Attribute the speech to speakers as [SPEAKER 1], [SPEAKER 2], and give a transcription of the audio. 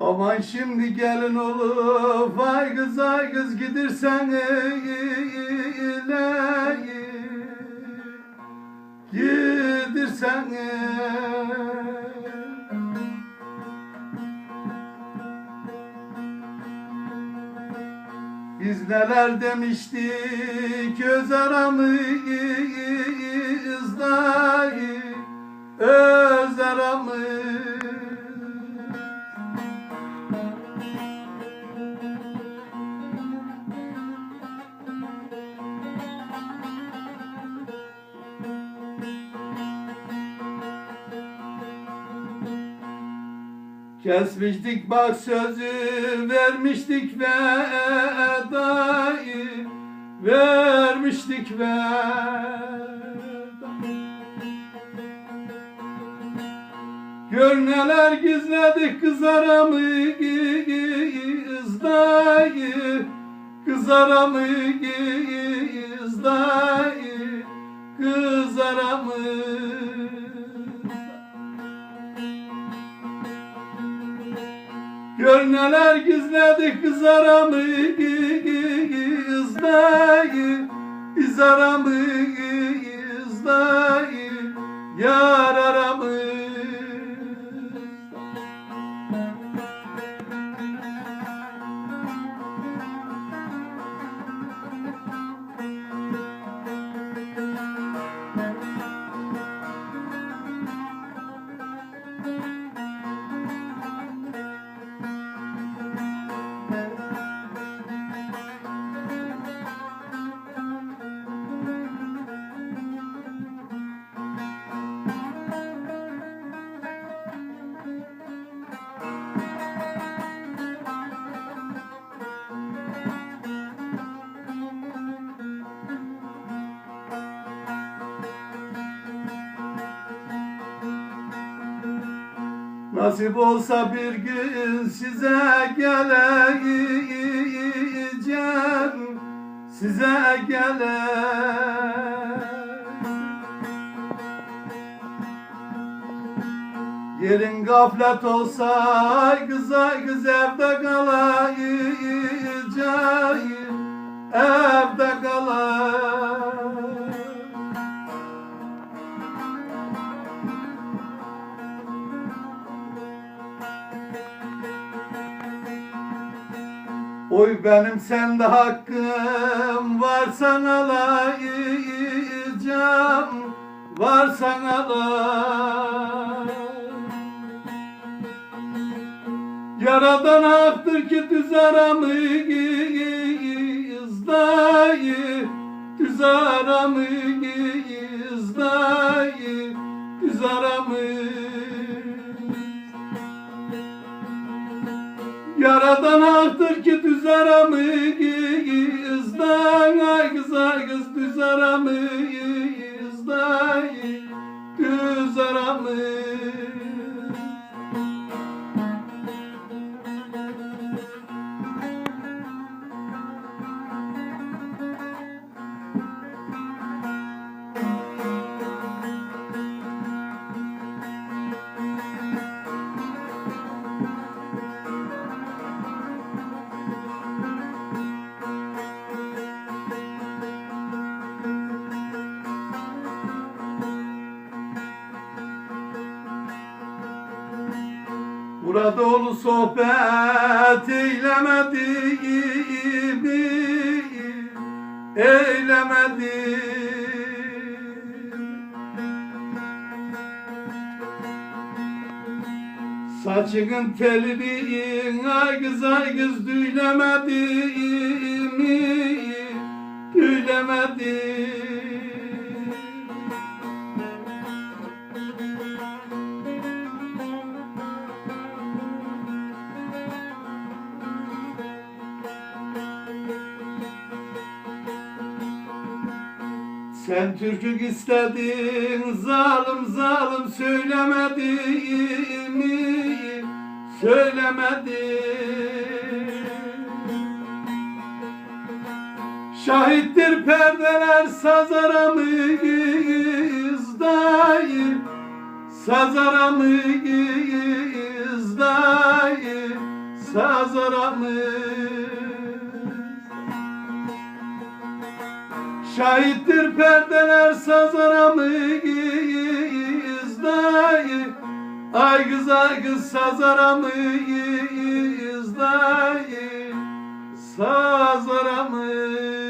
[SPEAKER 1] Aman şimdi gelin olup ay kız ay kız gidirsen ile Biz neler demiştik öz aramızda öz aramız Kesmiştik bak sözü vermiştik vedayı vermiştik vedayı. Gör neler gizledik kız aramızdayı Kız aramızdayı Gör neler gizledik kız aramızdayı Biz aramızdayı Yar Nasip olsa bir gün size geleceğim Size geleceğim Yerin gaflet olsa ay kız ay kız Oy benim sende hakkım varsan alayacağım varsan alay Yaradan haktır ki düz aramızdayı Düz aramızdayı düz Burada olu sohbet eylemediğimi eylemedim Saçının telini ay kız ay kız Sen türkük istedin zalim zalim söylemediğimi söylemedin. Şahittir perdeler saz aramızdayım Saz aramızdayım saz Şahittir perdeler saz aramız dayı Ay ay kız saz aramız dayı Saz aramız